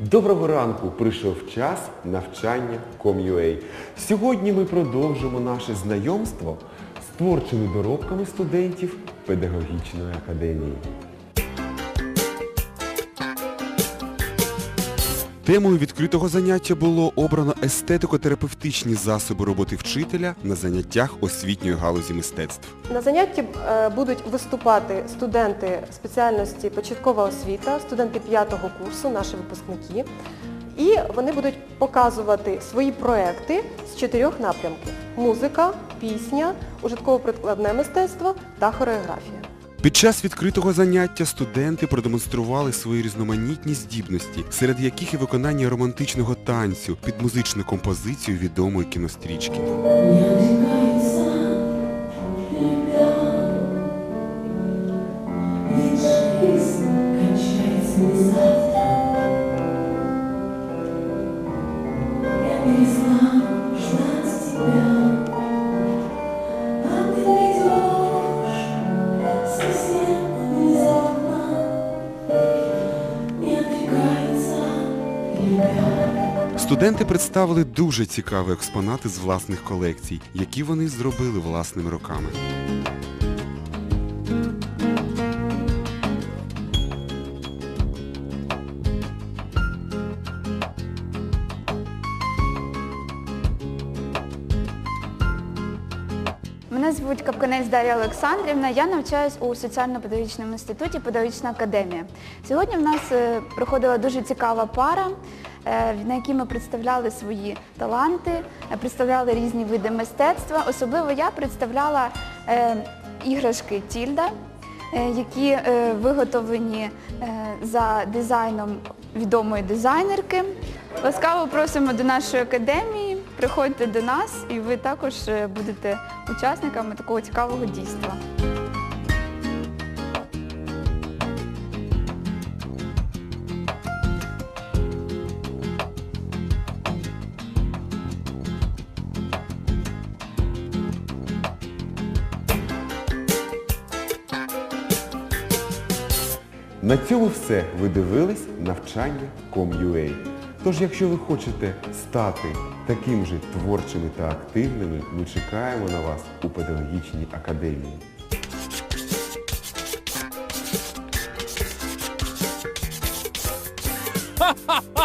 Доброго ранку! Прийшов час навчання Com.ua. Сьогодні ми продовжимо наше знайомство з творчими доробками студентів педагогічної академії. Темою відкритого заняття було обрано естетико-терапевтичні засоби роботи вчителя на заняттях освітньої галузі мистецтв. На занятті е, будуть виступати студенти спеціальності початкова освіта, студенти 5 курсу, наші випускники. І вони будуть показувати свої проекти з чотирьох напрямків. Музика, пісня, ужитково-прикладне мистецтво та хореографія. Під час відкритого заняття студенти продемонстрували свої різноманітні здібності, серед яких і виконання романтичного танцю під музичну композицію відомої кінострічки. Завтра. Я Студенти представили дуже цікаві експонати з власних колекцій, які вони зробили власними руками. Мене звуть Капканець Дар'я Олександрівна. Я навчаюсь у соціально-педагогічному інституті Педагогічна академія. Сьогодні в нас е, проходила дуже цікава пара, е, на якій ми представляли свої таланти, е, представляли різні види мистецтва. Особливо я представляла іграшки Тільда, які виготовлені за дизайном відомої дизайнерки. Ласкаво просимо до нашої академії, приходьте до нас і ви також е, будете учасниками такого цікавого дійства. На цьому все. Ви дивились навчання Com.ua. Тож, якщо ви хочете стати таким же творчими та активними, ми чекаємо на вас у педагогічній академії. Ха-ха!